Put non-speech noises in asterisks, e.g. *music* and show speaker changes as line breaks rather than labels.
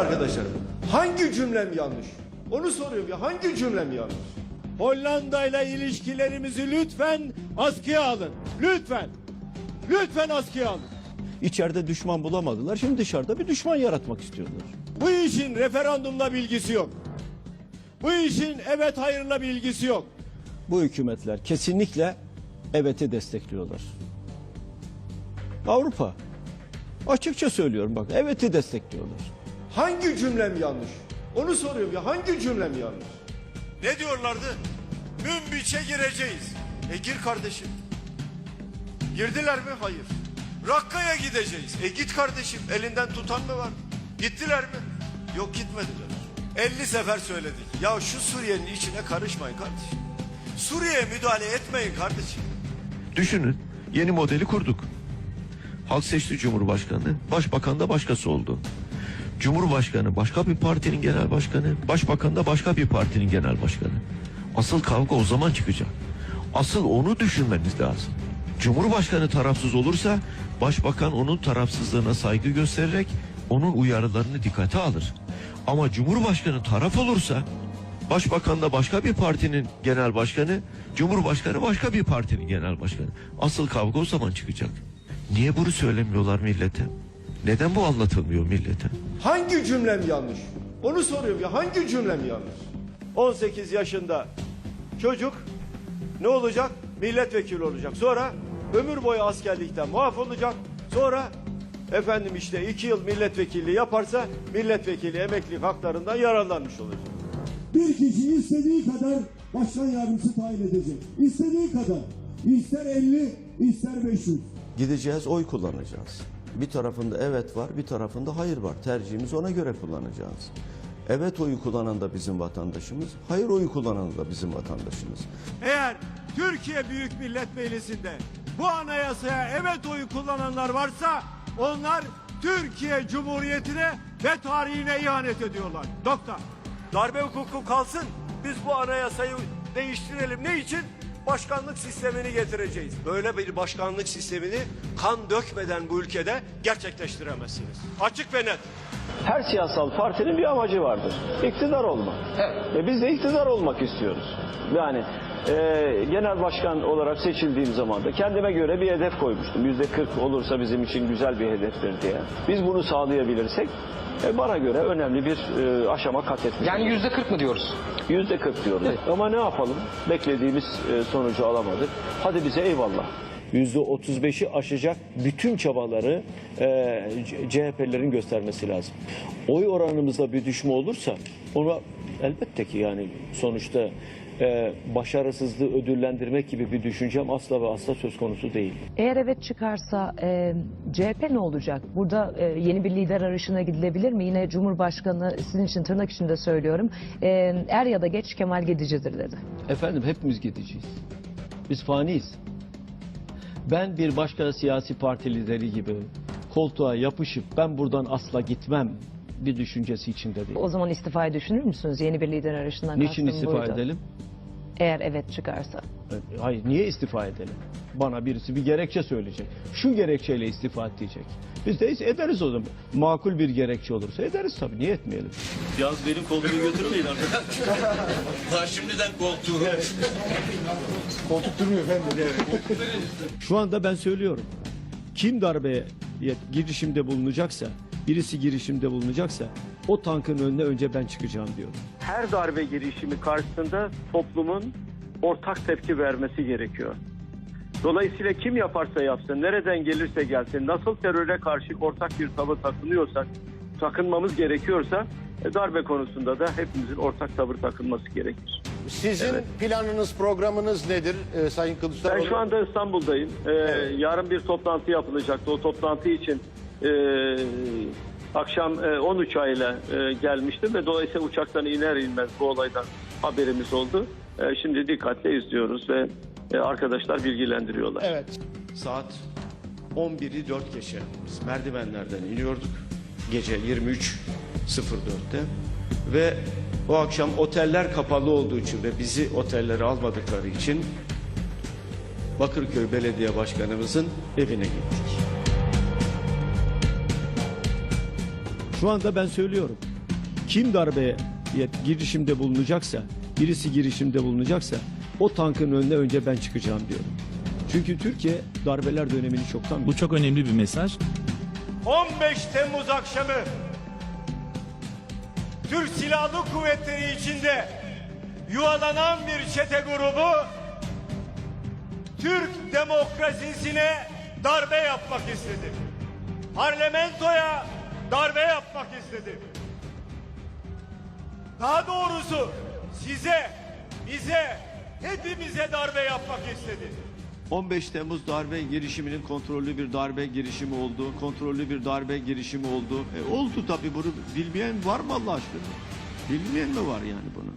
Arkadaşlar hangi cümlem yanlış? Onu soruyorum ya hangi cümlem yanlış?
Hollanda ile ilişkilerimizi lütfen askıya alın. Lütfen. Lütfen askıya alın.
İçeride düşman bulamadılar. Şimdi dışarıda bir düşman yaratmak istiyorlar.
Bu işin referandumla bilgisi yok. Bu işin evet hayırla bilgisi yok.
Bu hükümetler kesinlikle evet'i destekliyorlar. Avrupa. Açıkça söylüyorum bak evet'i destekliyorlar.
Hangi cümlem yanlış? Onu soruyorum ya hangi cümlem yanlış?
Ne diyorlardı? Münbiç'e gireceğiz. E gir kardeşim. Girdiler mi? Hayır. Rakka'ya gideceğiz. E git kardeşim. Elinden tutan mı var? Gittiler mi? Yok gitmediler. 50 sefer söyledik. Ya şu Suriye'nin içine karışmayın kardeşim. Suriye'ye müdahale etmeyin kardeşim.
Düşünün yeni modeli kurduk. Halk seçti Cumhurbaşkanı, Başbakan da başkası oldu. Cumhurbaşkanı başka bir partinin genel başkanı, Başbakan da başka bir partinin genel başkanı. Asıl kavga o zaman çıkacak. Asıl onu düşünmeniz lazım. Cumhurbaşkanı tarafsız olursa Başbakan onun tarafsızlığına saygı göstererek onun uyarılarını dikkate alır. Ama Cumhurbaşkanı taraf olursa Başbakan da başka bir partinin genel başkanı, Cumhurbaşkanı başka bir partinin genel başkanı. Asıl kavga o zaman çıkacak. Niye bunu söylemiyorlar millete? Neden bu anlatılmıyor millete?
Hangi cümlem yanlış? Onu soruyorum ya hangi cümlem yanlış?
18 yaşında çocuk ne olacak? Milletvekili olacak. Sonra ömür boyu askerlikten muaf olacak. Sonra efendim işte iki yıl milletvekilliği yaparsa milletvekili emeklilik haklarından yararlanmış olacak.
Bir kişi istediği kadar başkan yardımcısı tayin edecek. İstediği kadar. İster 50, ister 500.
Gideceğiz oy kullanacağız. Bir tarafında evet var bir tarafında hayır var. Tercihimizi ona göre kullanacağız. Evet oyu kullanan da bizim vatandaşımız, hayır oyu kullanan da bizim vatandaşımız.
Eğer Türkiye Büyük Millet Meclisi'nde bu anayasaya evet oyu kullananlar varsa onlar Türkiye Cumhuriyeti'ne ve tarihine ihanet ediyorlar. Doktor. Darbe hukuku kalsın. Biz bu anayasayı değiştirelim. Ne için? Başkanlık sistemini getireceğiz. Böyle bir başkanlık sistemini kan dökmeden bu ülkede gerçekleştiremezsiniz. Açık ve net.
Her siyasal partinin bir amacı vardır. İktidar olmak. E biz de iktidar olmak istiyoruz. Yani e, genel başkan olarak seçildiğim zaman da kendime göre bir hedef koymuştum. Yüzde 40 olursa bizim için güzel bir hedeftir diye. Biz bunu sağlayabilirsek e, bana göre önemli bir e, aşama kat etmiş.
Yani yüzde 40 mı diyoruz?
Yüzde 40 diyoruz. Ama ne yapalım? Beklediğimiz e, sonucu alamadık. Hadi bize eyvallah. %35'i aşacak bütün çabaları e, CHP'lerin göstermesi lazım. Oy oranımızda bir düşme olursa ona elbette ki yani sonuçta e, başarısızlığı ödüllendirmek gibi bir düşüncem asla ve asla söz konusu değil.
Eğer evet çıkarsa e, CHP ne olacak? Burada e, yeni bir lider arayışına gidilebilir mi? Yine Cumhurbaşkanı sizin için tırnak içinde söylüyorum. E, er ya da geç Kemal Gedici'dir dedi.
Efendim hepimiz gideceğiz. Biz faniyiz. Ben bir başka siyasi parti lideri gibi koltuğa yapışıp ben buradan asla gitmem bir düşüncesi içinde değil.
O zaman istifayı düşünür müsünüz? Yeni bir lider arayışından
Niçin istifa
buydu.
edelim?
Eğer evet çıkarsa.
Hayır niye istifa edelim? Bana birisi bir gerekçe söyleyecek. Şu gerekçeyle istifa diyecek. Biz de ederiz o zaman. Makul bir gerekçe olursa ederiz tabii. Niye etmeyelim?
Yalnız benim koltuğu götürmeyin artık. *laughs* Daha şimdiden koltuğu.
Şu anda ben söylüyorum. Kim darbeye girişimde bulunacaksa, birisi girişimde bulunacaksa o tankın önüne önce ben çıkacağım diyorum.
Her darbe girişimi karşısında toplumun ortak tepki vermesi gerekiyor. Dolayısıyla kim yaparsa yapsın, nereden gelirse gelsin, nasıl teröre karşı ortak bir tavır takınıyorsak, takınmamız gerekiyorsa e, darbe konusunda da hepimizin ortak tavır takınması gerekir.
Sizin planınız, programınız nedir e, Sayın Kılıçdaroğlu?
Ben şu anda İstanbul'dayım. Ee, Yarın bir toplantı yapılacaktı. O toplantı için e, akşam e, 10 uçağıyla e, gelmiştim ve dolayısıyla uçaktan iner inmez bu olaydan haberimiz oldu. E, şimdi dikkatle izliyoruz ve e, arkadaşlar bilgilendiriyorlar.
Evet.
Saat 11'i 4 geçe biz merdivenlerden iniyorduk. Gece 23.04'te ve o akşam oteller kapalı olduğu için ve bizi otellere almadıkları için Bakırköy Belediye Başkanımızın evine gittik.
Şu anda ben söylüyorum. Kim darbeye girişimde bulunacaksa, birisi girişimde bulunacaksa o tankın önüne önce ben çıkacağım diyorum. Çünkü Türkiye darbeler dönemini çoktan
Bu çok önemli bir mesaj.
15 Temmuz akşamı Türk Silahlı Kuvvetleri içinde yuvalanan bir çete grubu Türk demokrasisine darbe yapmak istedi. Parlamentoya darbe yapmak istedi. Daha doğrusu size, bize, hepimize darbe yapmak istedi.
15 Temmuz darbe girişiminin kontrollü bir darbe girişimi oldu. Kontrollü bir darbe girişimi oldu. E, oldu tabii bunu bilmeyen var mı Allah aşkına? Bilmeyen mi var yani bunu?